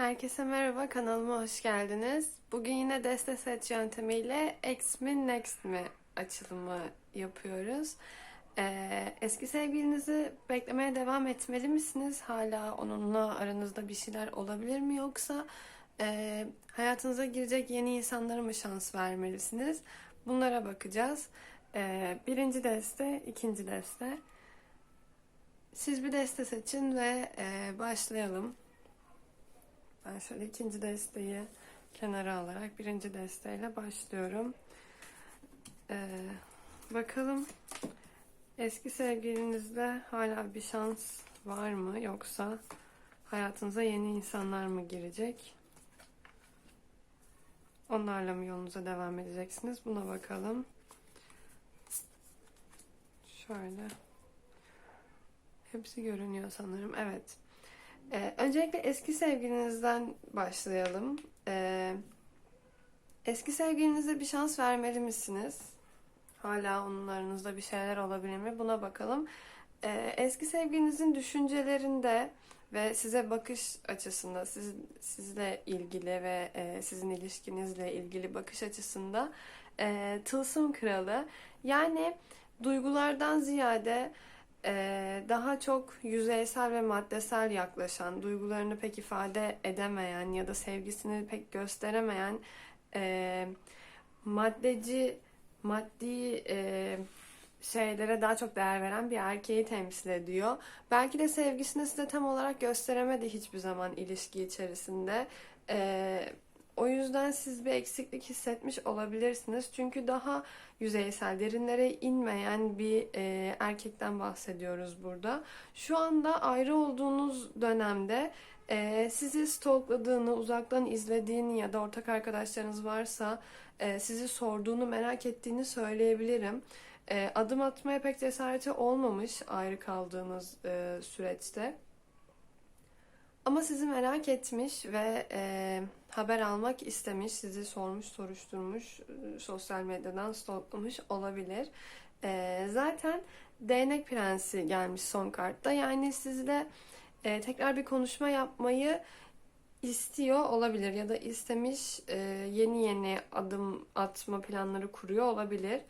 Herkese merhaba, kanalıma hoş geldiniz. Bugün yine deste seç yöntemiyle X mi Next mi açılımı yapıyoruz. Ee, eski sevgilinizi beklemeye devam etmeli misiniz? Hala onunla aranızda bir şeyler olabilir mi? Yoksa e, hayatınıza girecek yeni insanlara mı şans vermelisiniz? Bunlara bakacağız. Ee, birinci deste, ikinci deste. Siz bir deste seçin ve e, başlayalım. Ben şöyle ikinci desteği kenara alarak birinci desteğiyle başlıyorum. Ee, bakalım eski sevgilinizde hala bir şans var mı yoksa hayatınıza yeni insanlar mı girecek? Onlarla mı yolunuza devam edeceksiniz? Buna bakalım. Şöyle. Hepsi görünüyor sanırım. Evet. Ee, öncelikle eski sevgilinizden başlayalım. Ee, eski sevgilinize bir şans vermeli misiniz? Hala onun aranızda bir şeyler olabilir mi? Buna bakalım. Ee, eski sevgilinizin düşüncelerinde ve size bakış açısında, siz, sizle ilgili ve e, sizin ilişkinizle ilgili bakış açısında e, tılsım kralı. Yani duygulardan ziyade daha çok yüzeysel ve maddesel yaklaşan, duygularını pek ifade edemeyen ya da sevgisini pek gösteremeyen e, maddeci, maddi e, şeylere daha çok değer veren bir erkeği temsil ediyor. Belki de sevgisini size tam olarak gösteremedi hiçbir zaman ilişki içerisinde. Ee, o yüzden siz bir eksiklik hissetmiş olabilirsiniz. Çünkü daha yüzeysel, derinlere inmeyen bir e, erkekten bahsediyoruz burada. Şu anda ayrı olduğunuz dönemde e, sizi stalkladığını, uzaktan izlediğini ya da ortak arkadaşlarınız varsa e, sizi sorduğunu, merak ettiğini söyleyebilirim. E, adım atmaya pek cesareti olmamış ayrı kaldığınız e, süreçte. Ama sizi merak etmiş ve e, haber almak istemiş, sizi sormuş, soruşturmuş, e, sosyal medyadan stalklamış olabilir. E, zaten değnek prensi gelmiş son kartta. Yani sizle e, tekrar bir konuşma yapmayı istiyor olabilir ya da istemiş e, yeni yeni adım atma planları kuruyor olabilir.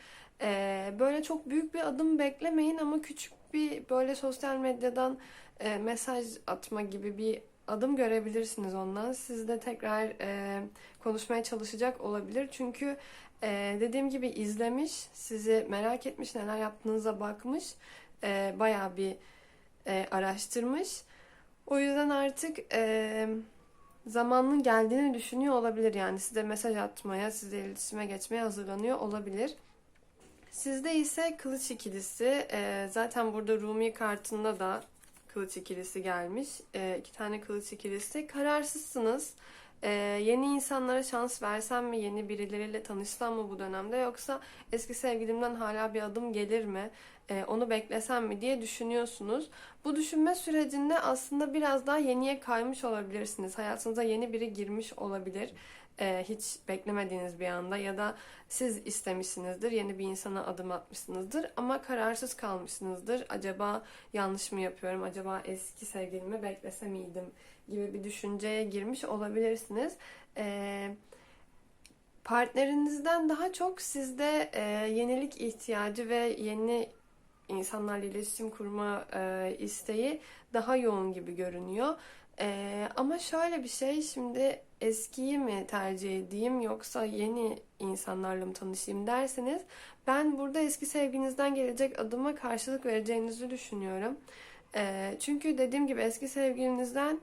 E, böyle çok büyük bir adım beklemeyin ama küçük bir böyle sosyal medyadan e, mesaj atma gibi bir adım görebilirsiniz ondan. Siz de tekrar e, konuşmaya çalışacak olabilir. Çünkü e, dediğim gibi izlemiş, sizi merak etmiş, neler yaptığınıza bakmış. E, bayağı bir e, araştırmış. O yüzden artık e, zamanının geldiğini düşünüyor olabilir. Yani size mesaj atmaya, size iletişime geçmeye hazırlanıyor olabilir. Sizde ise kılıç ikilisi. E, zaten burada Rumi kartında da kılıç ikilisi gelmiş. E, iki tane kılıç ikilisi. Kararsızsınız. E, yeni insanlara şans versem mi, yeni birileriyle tanışsam mı bu dönemde yoksa eski sevgilimden hala bir adım gelir mi, e, onu beklesem mi diye düşünüyorsunuz. Bu düşünme sürecinde aslında biraz daha yeniye kaymış olabilirsiniz. Hayatınıza yeni biri girmiş olabilir e, hiç beklemediğiniz bir anda ya da siz istemişsinizdir, yeni bir insana adım atmışsınızdır ama kararsız kalmışsınızdır. Acaba yanlış mı yapıyorum, acaba eski sevgilimi beklese miydim gibi bir düşünceye girmiş olabilirsiniz. E, partnerinizden daha çok sizde e, yenilik ihtiyacı ve yeni insanlarla iletişim kurma e, isteği daha yoğun gibi görünüyor. Ee, ama şöyle bir şey şimdi eskiyi mi tercih edeyim yoksa yeni insanlarla mı tanışayım derseniz ben burada eski sevginizden gelecek adıma karşılık vereceğinizi düşünüyorum. Ee, çünkü dediğim gibi eski sevgilinizden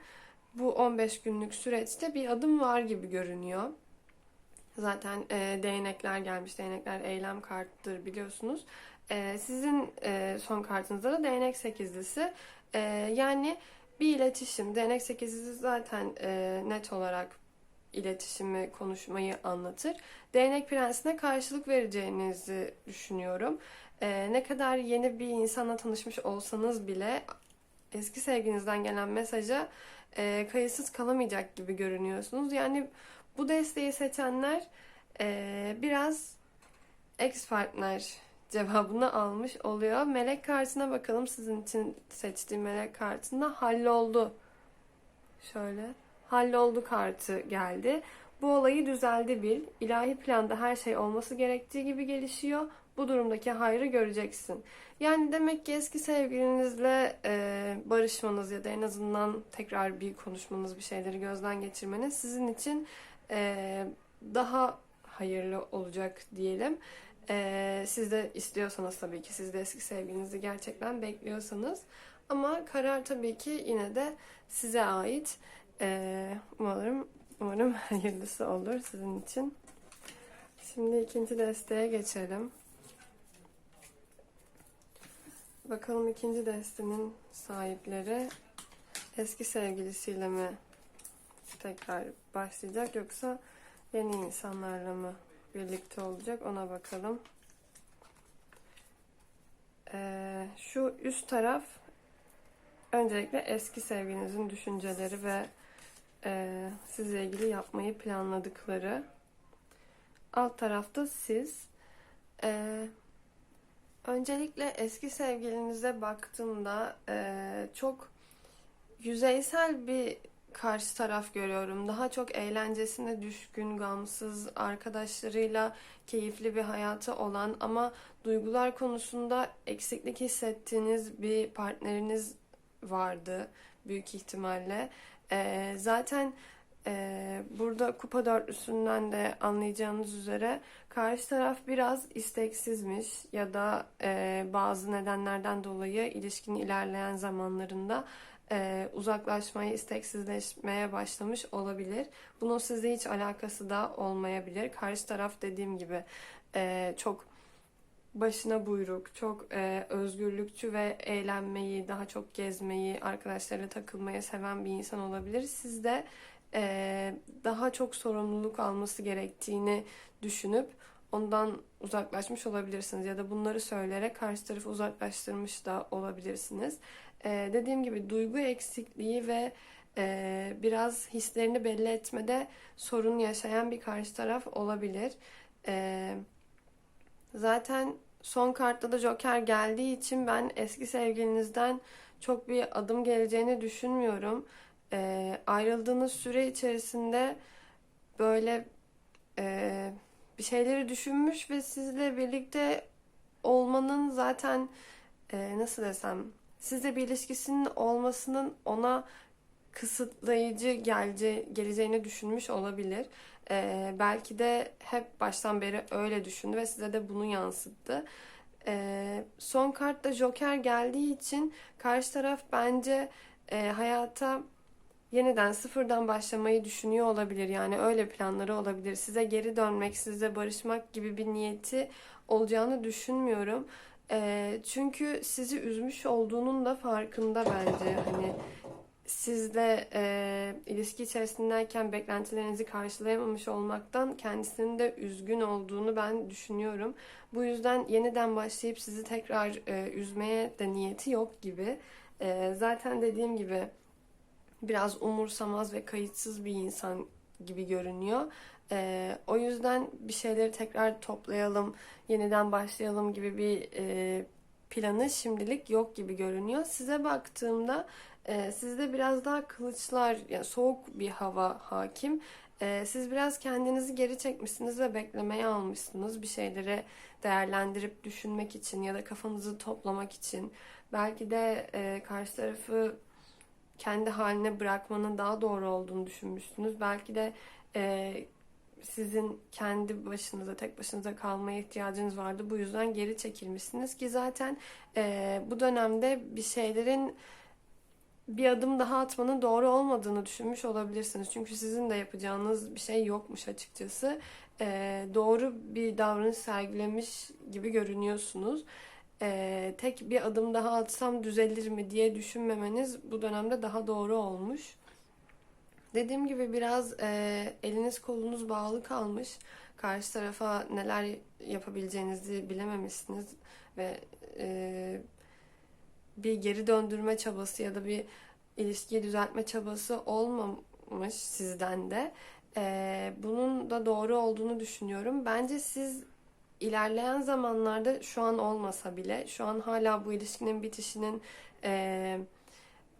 bu 15 günlük süreçte bir adım var gibi görünüyor. Zaten e, değnekler gelmiş. Değnekler eylem kartıdır biliyorsunuz. E, sizin e, son kartınızda da değnek sekizlisi. E, yani bir iletişim. Değnek sekizlisi zaten e, net olarak iletişimi, konuşmayı anlatır. Değnek prensine karşılık vereceğinizi düşünüyorum. E, ne kadar yeni bir insanla tanışmış olsanız bile eski sevginizden gelen mesaja e, kayıtsız kalamayacak gibi görünüyorsunuz. Yani bu desteği seçenler e, biraz ex partner cevabını almış oluyor. Melek kartına bakalım sizin için seçtiğim melek kartında halloldu. Şöyle halloldu kartı geldi. Bu olayı düzeldi bil. İlahi planda her şey olması gerektiği gibi gelişiyor. Bu durumdaki hayrı göreceksin. Yani demek ki eski sevgilinizle e, barışmanız ya da en azından tekrar bir konuşmanız, bir şeyleri gözden geçirmeniz sizin için e, daha hayırlı olacak diyelim. E, siz de istiyorsanız tabii ki, siz de eski sevgilinizi gerçekten bekliyorsanız. Ama karar tabii ki yine de size ait. E, umarım, umarım hayırlısı olur sizin için. Şimdi ikinci desteğe geçelim. Bakalım ikinci destenin sahipleri eski sevgilisiyle mi tekrar başlayacak yoksa yeni insanlarla mı birlikte olacak ona bakalım. Ee, şu üst taraf öncelikle eski sevgilinizin düşünceleri ve e, sizle ilgili yapmayı planladıkları. Alt tarafta siz. Ee, Öncelikle eski sevgilinize baktığımda e, çok yüzeysel bir karşı taraf görüyorum. Daha çok eğlencesine düşkün, gamsız, arkadaşlarıyla keyifli bir hayatı olan ama duygular konusunda eksiklik hissettiğiniz bir partneriniz vardı büyük ihtimalle. E, zaten ee, burada kupa dörtlüsünden de anlayacağınız üzere karşı taraf biraz isteksizmiş ya da e, bazı nedenlerden dolayı ilişkinin ilerleyen zamanlarında e, uzaklaşmaya, isteksizleşmeye başlamış olabilir. Bunun sizle hiç alakası da olmayabilir. Karşı taraf dediğim gibi e, çok başına buyruk, çok e, özgürlükçü ve eğlenmeyi, daha çok gezmeyi, arkadaşlarıyla takılmayı seven bir insan olabilir. Siz de e, daha çok sorumluluk alması gerektiğini düşünüp ondan uzaklaşmış olabilirsiniz ya da bunları söyleyerek karşı tarafı uzaklaştırmış da olabilirsiniz. E, dediğim gibi duygu eksikliği ve e, biraz hislerini belli etmede sorun yaşayan bir karşı taraf olabilir. E, zaten son kartta da Joker geldiği için ben eski sevgilinizden çok bir adım geleceğini düşünmüyorum e, ayrıldığınız süre içerisinde böyle e, bir şeyleri düşünmüş ve sizle birlikte olmanın zaten e, nasıl desem sizle bir ilişkisinin olmasının ona kısıtlayıcı gelce, geleceğini düşünmüş olabilir. Ee, belki de hep baştan beri öyle düşündü ve size de bunu yansıttı. Ee, son kartta Joker geldiği için karşı taraf bence e, hayata yeniden sıfırdan başlamayı düşünüyor olabilir. Yani öyle planları olabilir. Size geri dönmek, size barışmak gibi bir niyeti olacağını düşünmüyorum. E, çünkü sizi üzmüş olduğunun da farkında bence. Hani sizle e, ilişki içerisindeyken beklentilerinizi karşılayamamış olmaktan kendisinin de üzgün olduğunu ben düşünüyorum. Bu yüzden yeniden başlayıp sizi tekrar e, üzmeye de niyeti yok gibi. E, zaten dediğim gibi biraz umursamaz ve kayıtsız bir insan gibi görünüyor. Ee, o yüzden bir şeyleri tekrar toplayalım, yeniden başlayalım gibi bir e, planı şimdilik yok gibi görünüyor. Size baktığımda e, sizde biraz daha kılıçlar, yani soğuk bir hava hakim. E, siz biraz kendinizi geri çekmişsiniz ve beklemeye almışsınız bir şeyleri değerlendirip düşünmek için ya da kafanızı toplamak için. Belki de e, karşı tarafı kendi haline bırakmanın daha doğru olduğunu düşünmüşsünüz. Belki de e, sizin kendi başınıza, tek başınıza kalmaya ihtiyacınız vardı. Bu yüzden geri çekilmişsiniz ki zaten e, bu dönemde bir şeylerin bir adım daha atmanın doğru olmadığını düşünmüş olabilirsiniz. Çünkü sizin de yapacağınız bir şey yokmuş açıkçası. E, doğru bir davranış sergilemiş gibi görünüyorsunuz e, tek bir adım daha atsam düzelir mi diye düşünmemeniz bu dönemde daha doğru olmuş. Dediğim gibi biraz e, eliniz kolunuz bağlı kalmış. Karşı tarafa neler yapabileceğinizi bilememişsiniz ve e, bir geri döndürme çabası ya da bir ilişkiyi düzeltme çabası olmamış sizden de. E, bunun da doğru olduğunu düşünüyorum. Bence siz ilerleyen zamanlarda şu an olmasa bile şu an hala bu ilişkinin bitişinin e,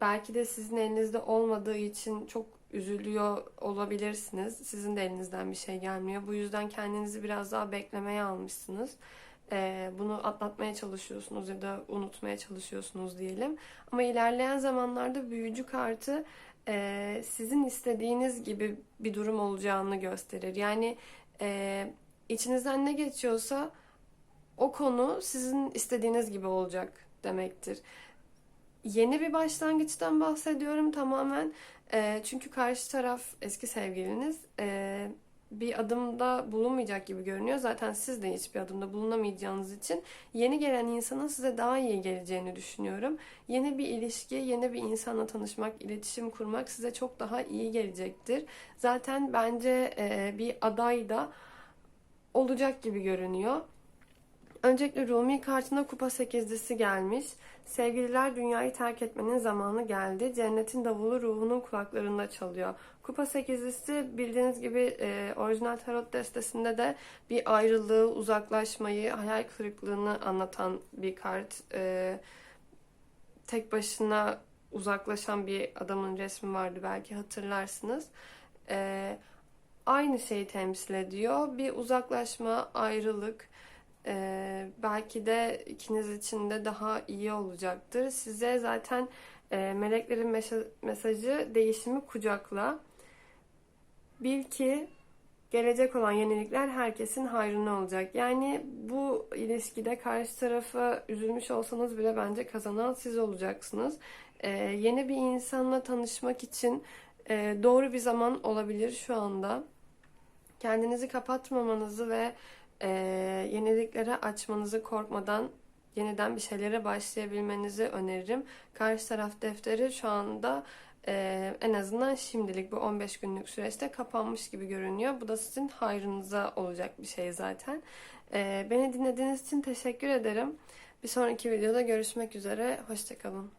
belki de sizin elinizde olmadığı için çok üzülüyor olabilirsiniz. Sizin de elinizden bir şey gelmiyor. Bu yüzden kendinizi biraz daha beklemeye almışsınız. Ee, bunu atlatmaya çalışıyorsunuz ya da unutmaya çalışıyorsunuz diyelim. Ama ilerleyen zamanlarda büyücü kartı e, sizin istediğiniz gibi bir durum olacağını gösterir. Yani e, içinizden ne geçiyorsa o konu sizin istediğiniz gibi olacak demektir. Yeni bir başlangıçtan bahsediyorum tamamen. E, çünkü karşı taraf eski sevgiliniz e, bir adımda bulunmayacak gibi görünüyor. Zaten siz de hiçbir adımda bulunamayacağınız için yeni gelen insanın size daha iyi geleceğini düşünüyorum. Yeni bir ilişki, yeni bir insanla tanışmak, iletişim kurmak size çok daha iyi gelecektir. Zaten bence e, bir aday da olacak gibi görünüyor. Öncelikle Rumi kartına kupa sekizlisi gelmiş. Sevgililer dünyayı terk etmenin zamanı geldi. Cennetin davulu ruhunun kulaklarında çalıyor. Kupa sekizlisi bildiğiniz gibi e, orijinal tarot destesinde de bir ayrılığı, uzaklaşmayı, hayal kırıklığını anlatan bir kart. E, tek başına uzaklaşan bir adamın resmi vardı belki hatırlarsınız. E, aynı şeyi temsil ediyor. Bir uzaklaşma, ayrılık, ee, belki de ikiniz için de daha iyi olacaktır. Size zaten e, meleklerin mesajı değişimi kucakla. Bil ki gelecek olan yenilikler herkesin hayrına olacak. Yani bu ilişkide karşı tarafa üzülmüş olsanız bile bence kazanan siz olacaksınız. Ee, yeni bir insanla tanışmak için e, doğru bir zaman olabilir şu anda. Kendinizi kapatmamanızı ve e, yeniliklere açmanızı korkmadan yeniden bir şeylere başlayabilmenizi öneririm. Karşı taraf defteri şu anda e, en azından şimdilik bu 15 günlük süreçte kapanmış gibi görünüyor. Bu da sizin hayrınıza olacak bir şey zaten. E, beni dinlediğiniz için teşekkür ederim. Bir sonraki videoda görüşmek üzere. Hoşçakalın.